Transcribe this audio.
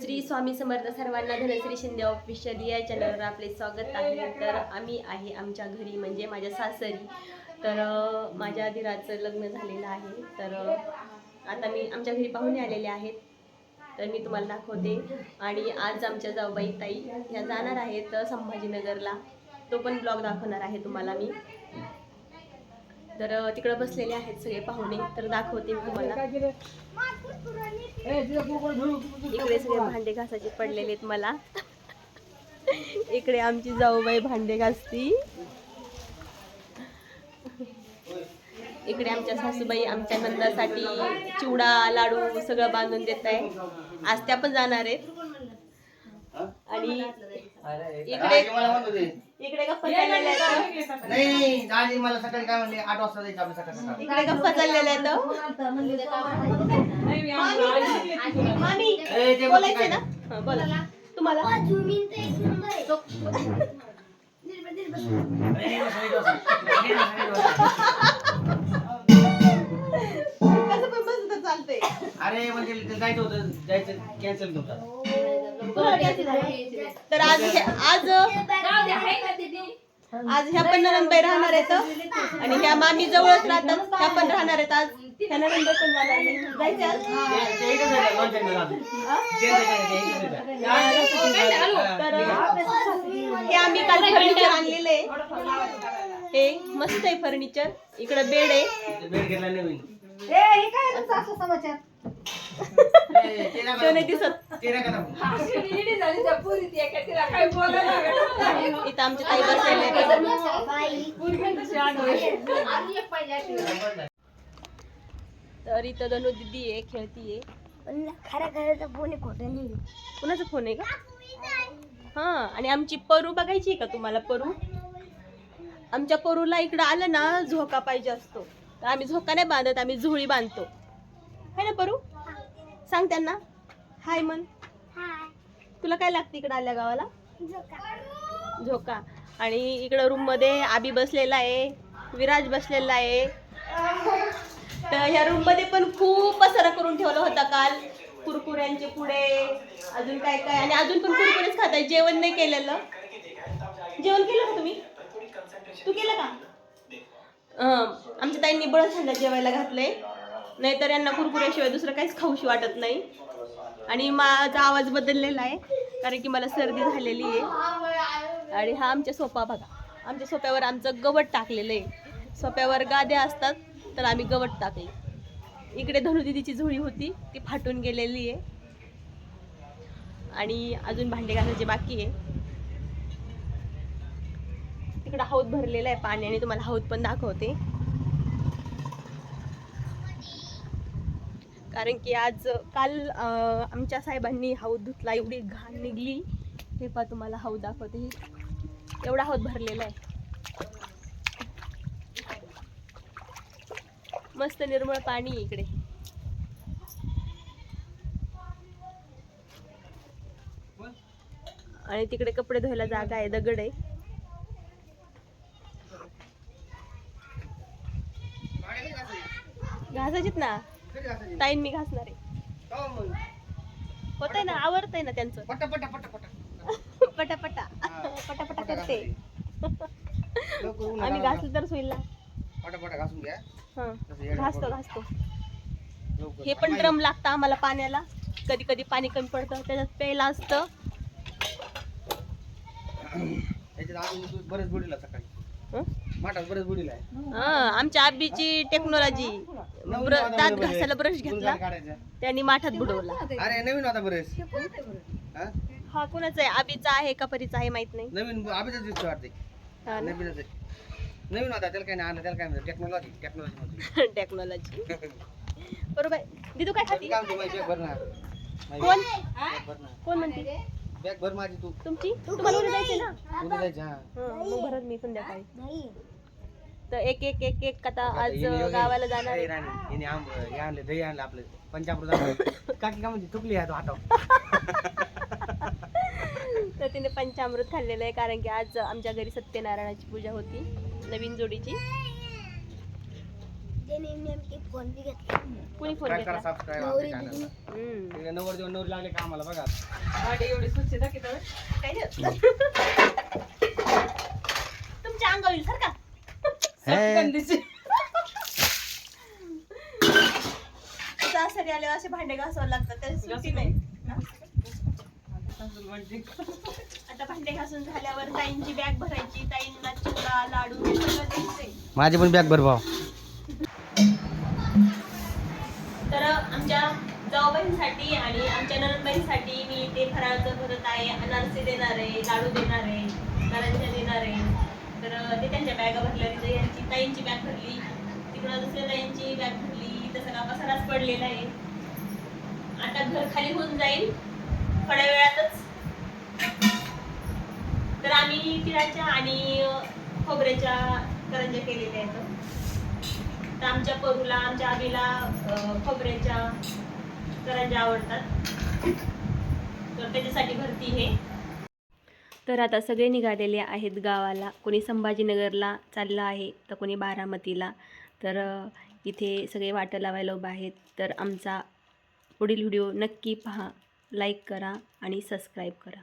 श्री स्वामी समर्थ सर्वांना धनश्री शिंदे ऑफिशियल या चॅनलवर आपले स्वागत आहे. तर आम्ही आहे आमच्या घरी म्हणजे माझ्या सासरी. तर माझ्या दिराचं लग्न झालेलं आहे. तर आता मी आमच्या घरी पाहुणे आलेले आहेत. तर मी तुम्हाला दाखवते. आणि आज आमच्या जाऊबाई ताई ह्या जाणार आहेत संभाजीनगरला. तो पण ब्लॉग दाखवणार आहे तुम्हाला मी. तर तिकडं बसलेले आहेत सगळे पाहुणे. तर दाखवते मी तुम्हाला. इकडे सगळे भांडे घासाचे पडलेले आहेत मला. इकडे आमची जाऊबाई भांडे घासती. इकडे आमच्या सासूबाई आमच्या नंदासाठी चिवडा लाडू सगळं बांधून देत आहे. आज त्या पण जाणार आहेत. आणि इकडे इकडे गप्पा चाललेल्या आहेत. नाही दादी मला सकाळी काय म्हणले? आठ वाजता जायचं आपलं सकाळ सकाळ. इकडे गप्पा चाललेल्या आहेत मामी ए, ते बोलायचंय काय? ना? हं, बोला. तुम्हाला? नाही, बसा, नाही, बसा. नाही, बसा, नाही, बसा. कसं पण बसलं तर चालतंय. अरे म्हणजे ते जायचं होतं जायचं कॅन्सल होतं. तर आज हे- आज आज ह्या पण नंदबाई राहणार आहेत आणि ह्या मामी जवळच राहतात. ह्या पण राहणार आहेत आज. ह्या नंदबाई पण जाणार जायचं आज? तर हे आम्ही काल फर्निचर आणलेलं. आहे हे मस्त आहे फर्निचर इकडे बेड आहे. ते बेड घेतला नवीन. ए, हे काय तुमचं असं समाचार तो नाही दिसत. इथं ताई तर इथं धनु दिदी आहे खेळतीये खऱ्या खऱ्याचा फोन खोटं नाही कुणाचा फोन आहे का हा आणि आमची परू बघायची आहे का तुम्हाला परू? आमच्या परूला इकडं आलं ना झोका पाहिजे असतो. तर आम्ही झोका नाही बांधत आम्ही झोळी बांधतो. है ना परू? सांग त्यांना. हाय मन तुला काय लागतं इकडं आल्या गावाला? झोका. आणि इकडं रूममध्ये आबी बसलेला आहे विराज बसलेला आहे. तर ह्या रूममध्ये पण खूप पसारा करून ठेवला होता काल. कुरकुऱ्यांचे पुढे अजून काय काय. आणि अजून पण कुरकुरेच खाताय जेवण नाही केलेलं. जेवण केलं का तुम्ही? तू केलं का? आमच्या ताईंनी बळच जेवायला घातलंय. नाहीतर यांना कुरकुऱ्याशिवाय दुसरं काहीच खाऊशी वाटत नाही. आणि माझा आवाज बदललेला आहे कारण की मला सर्दी झालेली आहे. आणि हा आमच्या सोफा बघा. आमच्या सोफ्यावर आमचं गवत टाकलेलं आहे. सोफ्यावर गाद्या असतात तर आम्ही गवत टाकले. इकडे धनुदिदीची झोळी होती ती फाटून गेलेली आहे. आणि अजून भांडे घालायचे बाकी आहे. तिकडे हौद भरलेला आहे पाणी आणि तुम्हाला हौद पण दाखवते. कारण की आज काल आमच्या साहेबांनी हौद धुतला एवढी घाण निघली. हे पा तुम्हाला हौद दाखवते. एवढा हौद भरलेला आहे. मस्त निर्मळ पाणी आहे इकडे. आणि तिकडे कपडे धुवायला जागा आहे दगड आहे. घासायचीत ना? ताईन मी घासणार आहे. मग? होतंय ना आवडतंय ना त्यांचं. पटा पटा पटा पटा. पटापटा पटापटा करते आम्ही. घासलं तर होईल ना. पटा पटा घासून घ्या. हं. घासतो. घासतो. हे पण ड्रम लागतं आम्हाला पाण्याला. कधी कधी पाणी कमी पडतं त्याच्यात प्यायला असतं. बरेच बुडीला सकाळी. हं? माठात बरेच बुडीला आहे. हं, आमच्या आबीची टेक्नॉलॉजी. ब्र- दात घासायला ब्रश घेतला. काढायचा. त्यांनी माठात बुडवला. अरे नवीन होता बरेच हा? हा? कोणाचा आहे? आबीचा आहे का परीचा आहे माहीत नाही. नवीन आबीच दिसतो वाटते. हा ना. नवीनच आहे. नवीन होता त्याला काय नाही आणलं त्याला काय म्हणतात टेक्नॉलॉजी टेक्नॉलॉजी टेक्नॉलॉजी बरोबर दिदू काय खाती? काम माझी बॅग भर ना. माझी कोण? बॅग भर ना. कोण म्हणते? बॅग भर माझी तू. तुमची? तुम्हाला उद्या जायचंय ना? उद्या जायचं हा. हं, मग भरत मी संध्याकाळी. नाही. तर एक एक एक एक आता आज गावाला जाणार आहे. राणी, हिने आंब हे आणले दही आणलं आपलं पंचामृत आणलं. काकी का म्हणजे चुकली आहे तो तर तिने पंचामृत खाल्लेलं आहे कारण की आज आमच्या घरी सत्यनारायणाची पूजा होती नवीन जोडीची त्याने नेमकी फोन बी घेतला कुणी फोन काय करा घेतला सबस्क्राईब नवरी आपल्या दिदी channel ला. हम्म. तिकडे नवर देऊन नवरी लागले का आम्हाला बघा गाडी एवढी स्वच्छ दाखवतो काय नाही. तुमच्या अंगावर येईल सारखा सासरी आल्यावर असे भांडे घासावं लागतात त्याची सुट्टी नाही आता भांडे घासून झाल्यावर ताईंची बॅग भरायची ताईंना चिवडा लाडू हे सगळं द्यायचंय. माझी पण बॅग भर भाव तर आमच्या जाऊबाईंसाठी आणि आमच्या ननदबाईंसाठी मी ते फराळाचं भरत आहे अनारसे देणार आहे लाडू देणार आहे करंज्या देणार आहे. तर ते त्यांच्या बॅगा भरल्या तिथे यांची ताईंची बॅग भरली तिकडं दुसऱ्या ताईंची बॅग भरली इथं का पसाराच पडलेला आहे. आता घर खाली होऊन जाईल थोड्या वेळातच. तर आम्ही तिळाच्या आणि खोबऱ्याच्या करंज्या केलेल्या आहेत. तर आमच्या परूला आमच्या आबीला खोबऱ्याच्या करंज्या आवडतात. तर त्याच्यासाठी भरती हे. तर आता सगळे निघालेले आहेत गावाला. कोणी संभाजीनगरला चाललं आहे तर कोणी बारामतीला. तर इथे सगळे वाटं लावायला उभं आहेत. तर आमचा पुढील व्हिडिओ नक्की पहा. लाईक करा आणि सबस्क्राईब करा.